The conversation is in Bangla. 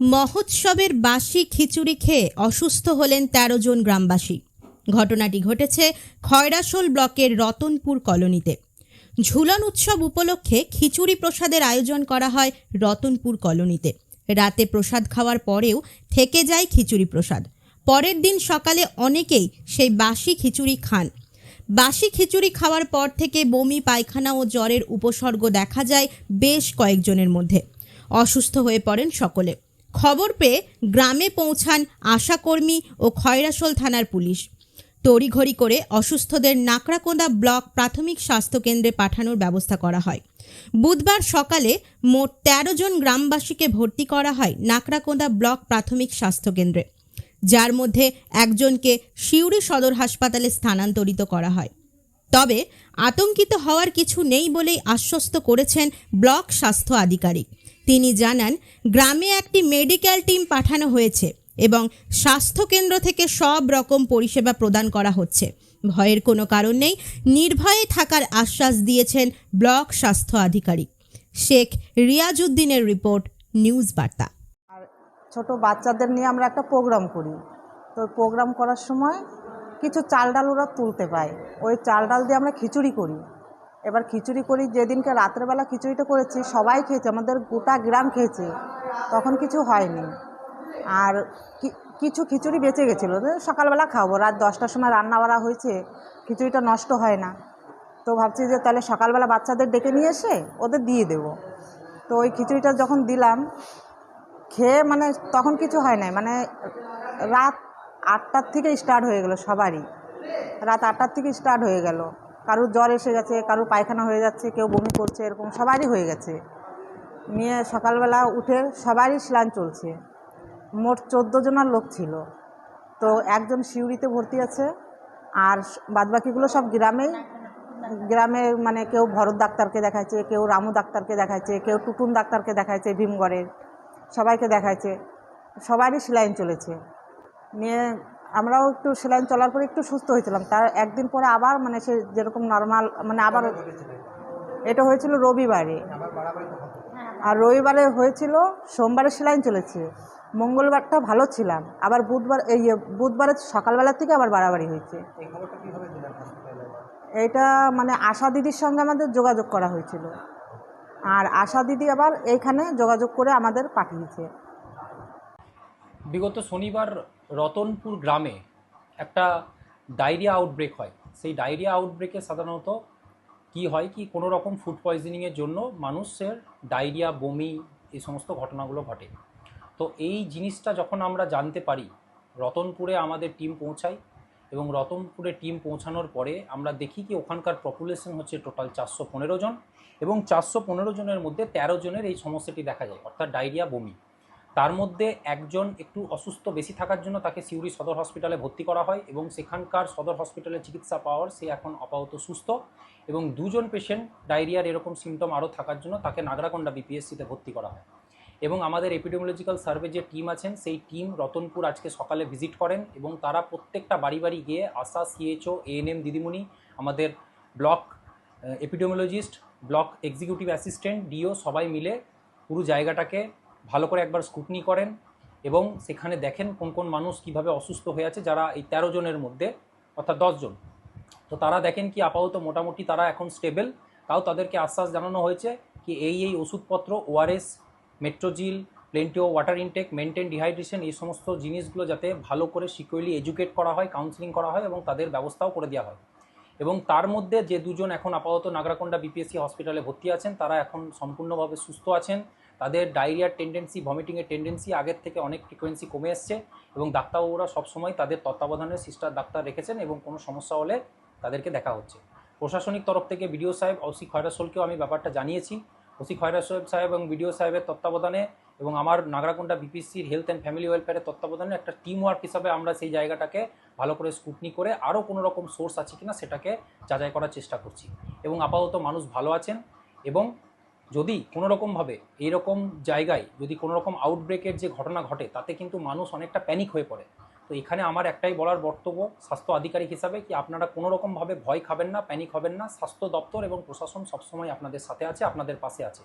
মহোৎসবের বাসি খিচুড়ি খেয়ে অসুস্থ হলেন ১৩ জন গ্রামবাসী। ঘটনাটি ঘটেছে খয়রাসোল ব্লকের রতনপুর কলোনিতে। ঝুলন উৎসব উপলক্ষে খিচুড়ি প্রসাদের আয়োজন করা হয় রতনপুর কলোনিতে। রাতে প্রসাদ খাওয়ার পরেও থেকে যায় খিচুড়ি প্রসাদ। পরের দিন সকালে অনেকেই সেই বাসি খিচুড়ি খান। বাসি খিচুড়ি খাওয়ার পর থেকে বমি, পায়খানা ও জ্বরের উপসর্গ দেখা যায় বেশ কয়েকজনের মধ্যে। অসুস্থ হয়ে পড়েন সকলে। খবর পেয়ে গ্রামে পৌঁছান আশাকর্মী ও খয়রাসোল থানার পুলিশ। তড়িঘড়ি করে অসুস্থদের নাকড়াকোঁদা ব্লক প্রাথমিক স্বাস্থ্যকেন্দ্রে পাঠানোর ব্যবস্থা করা হয়। বুধবার সকালে মোট তেরো জন গ্রামবাসীকে ভর্তি করা হয় নাকড়াকোঁদা ব্লক প্রাথমিক স্বাস্থ্যকেন্দ্রে। যার মধ্যে একজনকে সিউড়ি সদর হাসপাতালে স্থানান্তরিত করা হয়। তবে আতঙ্কিত হওয়ার কিছু নেই বলেই আশ্বস্ত করেছেন ব্লক স্বাস্থ্য আধিকারিক। তিনি জানান, গ্রামে একটি মেডিকেল টিম পাঠানো হয়েছে এবং স্বাস্থ্যকেন্দ্র থেকে সব রকম পরিষেবা প্রদান করা হচ্ছে। ভয়ের কোনো কারণ নেই, নির্ভয়ে থাকার আশ্বাস দিয়েছেন ব্লক স্বাস্থ্য আধিকারিক। শেখ রিয়াজউদ্দিনের রিপোর্ট, নিউজ বার্তা। আর ছোট বাচ্চাদের নিয়ে আমরা একটা প্রোগ্রাম করি। তো প্রোগ্রাম করার সময় কিছু চাল ডাল ওরা তুলতে পায়। ওই চাল ডাল দিয়ে আমরা খিচুড়ি করি। এবার খিচুড়ি করি, যেদিনকে রাত্রেবেলা খিচুড়িটা করেছি, সবাই খেয়েছে, আমাদের গোটা গ্রাম খেয়েছে, তখন কিছু হয়নি। আর কিছু খিচুড়ি বেঁচে গেছিল সকালবেলা খাব, রাত দশটার সময় রান্না বাড়া হয়েছে, খিচুড়িটা নষ্ট হয় না। তো ভাবছি যে তাহলে সকালবেলা বাচ্চাদের ডেকে নিয়ে এসে ওদের দিয়ে দেবো। তো ওই খিচুড়িটা যখন দিলাম, খেয়ে মানে তখন কিছু হয় নাই মানে রাত আটটার থেকে স্টার্ট হয়ে গেল সবারই। রাত আটটার থেকে স্টার্ট হয়ে গেল। কারুর জ্বর এসে গেছে কারুর পায়খানা হয়ে যাচ্ছে, কেউ বমি করছে, এরকম সবারই হয়ে গেছে। নিয়ে সকালবেলা উঠে সবারই স্নান চলছে। মোট চোদ্দ জনার লোক ছিল। তো একজন সিউড়িতে ভর্তি আছে আর বাদবাকিগুলো সব গ্রামেই, গ্রামে মানে কেউ ভরত ডাক্তারকে দেখাচ্ছে কেউ রামু ডাক্তারকে দেখাচ্ছে কেউ টুটুন ডাক্তারকে দেখাচ্ছে ভীমগড়ের সবাইকে দেখাচ্ছে সবারই সেলাইন চলেছে। নিয়ে আমরাও একটু সেলাইন চলার পরে একটু সুস্থ হয়েছিলাম। তার একদিন পরে আবার মানে সে যেরকম নর্মাল মানে আবার এটা হয়েছিল রবিবারে। আর রবিবারে হয়েছিল, সোমবারে সেলাইন চলেছে। মঙ্গলবারটা ভালো ছিলাম। আবার বুধবার, এই বুধবারে সকালবেলা থেকে আবার বাড়াবাড়ি হয়েছে। এটা মানে আশা দিদির সঙ্গে আমাদের যোগাযোগ করা হয়েছিল। আর আশা দিদি আবার এইখানে যোগাযোগ করে আমাদের পাঠিয়েছে। বিগত শনিবার রতনপুর গ্রামে একটা ডায়রিয়া আউটব্রেক হয়। সেই ডায়রিয়া আউটব্রেকে সাধারণত কি হয় কি, কোনো রকম ফুড পয়জনিংয়ের জন্য মানুষের ডায়রিয়া, বমি, এই সমস্ত ঘটনাগুলো ঘটে। তো এই জিনিসটা যখন আমরা জানতে পারি, রতনপুরে আমাদের টিম পৌঁছায় এবং রতনপুরে টিম পৌঁছানোর পরে আমরা দেখি কি ওখানকার পপুলেশন হচ্ছে টোটাল চারশো পনেরো জন এবং চারশো পনেরো জনের মধ্যে তেরো জনের এই সমস্যাটি দেখা যায়, অর্থাৎ ডায়রিয়া, বমি। তার মধ্যে একজন একটু অসুস্থ বেশি থাকার জন্য তাকে সিউড়ি সদর হসপিটালে ভর্তি করা হয় এবং সেখানকার সদর হসপিটালে চিকিৎসা পাওয়ার সে এখন আপাতত সুস্থ এবং দুজন পেশেন্ট ডায়রিয়ার এরকম সিমটম আরও থাকার জন্য তাকে নাগরাকোন্ডা বিপিএসসিতে ভর্তি করা হয়। এবং আমাদের এপিডেমিওলজিক্যাল সার্ভে যে টিম আছেন, সেই টিম রতনপুর আজকে সকালে ভিজিট করেন এবং তারা প্রত্যেকটা বাড়ি বাড়ি গিয়ে আশা সিএইচও এএনএম দিদিমণি, আমাদের block epidemiologist block executive assistant DO সবাই মিলে পুরো জায়গাটাকে ভালো করে একবার স্কুটনি করেন এবং সেখানে দেখেন কোন কোন মানুষ কীভাবে অসুস্থ হয়ে আছে যারা এই তেরো জনের মধ্যে, অর্থাৎ দশজন তো তারা দেখেন কি আপাতত মোটামুটি তারা এখন স্টেবল তাও তাদেরকে আশ্বাস জানানো হয়েছে কি এই এই ওষুধপত্র ORS Metrogyl plenty of water intake maintain dehydration এই সমস্ত জিনিসগুলো যাতে ভালো করে সিকিউরলি এডুকেট করা হয় কাউন্সিলিং করা হয় এবং তাদের ব্যবস্থাও করে দেওয়া হয়। এবং তার মধ্যে যে দুজন এখন আপাতত নাগরাকোন্ডা বিপিএসসি হসপিটালে ভর্তি আছেন, তারা এখন সম্পূর্ণভাবে সুস্থ আছেন। তাদের ডায়রিয়ার টেন্ডেন্সি ভমিটিংয়ের টেন্ডেন্সি আগের থেকে অনেক ফ্রিকোয়েন্সি কমে এসছে এবং ডাক্তারবাবুরা সবসময় তাদের তত্ত্বাবধানে সিস্টার ডাক্তার রেখেছেন এবং কোনো সমস্যা হলে তাদেরকে দেখা হচ্ছে। প্রশাসনিক তরফ থেকে বিডিও সাহেব, ওসি খয়রাসোলকেও আমি ব্যাপারটা জানিয়েছি। ওসি খয়রাসোল সাহেব এবং বিডিও সাহেবের তত্ত্বাবধানে এবং আমার নাগরাকোন্ডা বিপিসির হেলথ অ্যান্ড ফ্যামিলি ওয়েলফেয়ারের তত্ত্বাবধানে একটা টিম ওয়ার্ক হিসাবে আমরা সেই জায়গাটাকে ভালো করে স্কুটনি করে আরও কোনো রকম সোর্স আছে কিনা সেটাকে যাচাই করার চেষ্টা করছি। এবং আপাতত মানুষ ভালো আছেন এবং যদি কোনোরকমভাবে এইরকম জায়গায় যদি কোনো রকম আউটব্রেকের যে ঘটনা ঘটে, তাতে কিন্তু মানুষ অনেকটা প্যানিক হয়ে পড়ে। তো এখানে আমার একটাই বলার বক্তব্য, স্বাস্থ্য আধিকারিক হিসাবে কি আপনারা কোনো রকমভাবে ভয় খাবেন না প্যানিক হবেন না, স্বাস্থ্য দপ্তর এবং প্রশাসন সবসময় আপনাদের সাথে আছে, আপনাদের পাশে আছে।